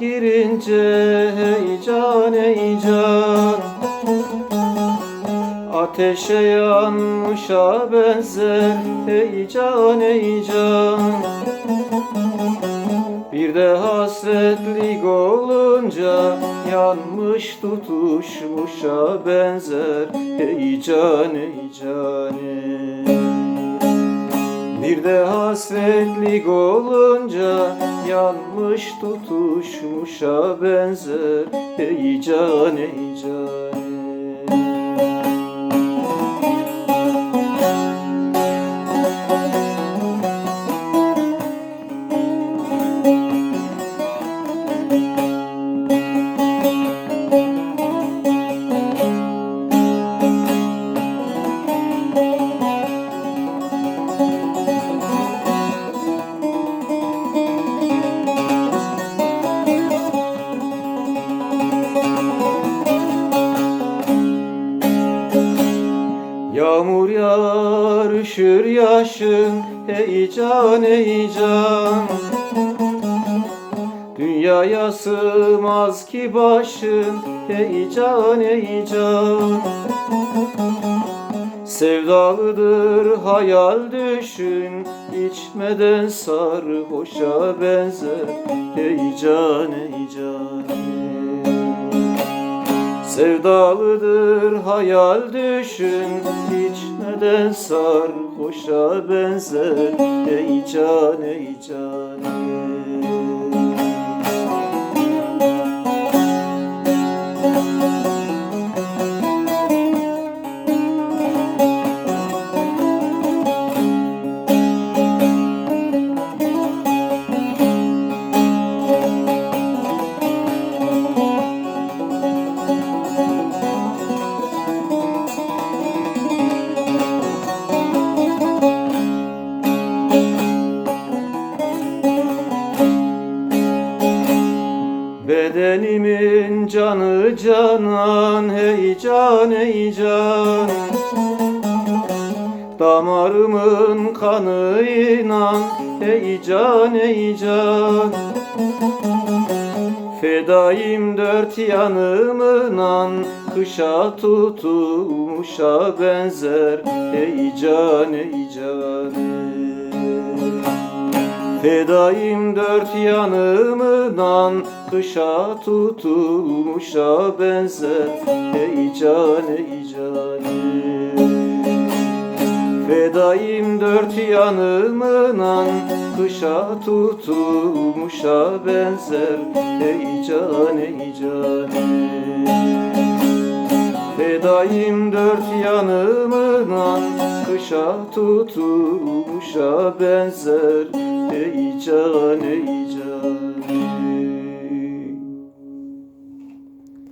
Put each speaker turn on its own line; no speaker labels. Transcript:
girince heyecan heyecan Ateşe yanmışa benzer heyecan heyecan Bir de hasretlik olunca yanmış tutuşmuşa benzer heyecan heyecan bir de hasretlik olunca yanmış tutuşmuşa benzer heyecan heyecan. Yağmur yağar üşür yaşın heyecan heyecan Dünyaya sığmaz ki başın heyecan heyecan Sevdalıdır hayal düşün içmeden sarhoşa benzer. Heyecan heyecan Sevdalıdır hayal düşün içmeden sarhoşa benzer? Heyecan heyecan Bedenimin canı canan heyecan heyecan Damarımın kanı inan heyecan heyecan Fedayım dört yanımınan Kışa tutulmuşa benzer Heyecan heyecan Fedayım dört yanımdan Kışa tutulmuşa benzer. Heyecan heyecan Fedayım dört yanımdan Kışa tutulmuşa benzer. Heyecan heyecan Fedayım dört yanımdan Kışa tutulmuşa benzer. Heyecan heyecan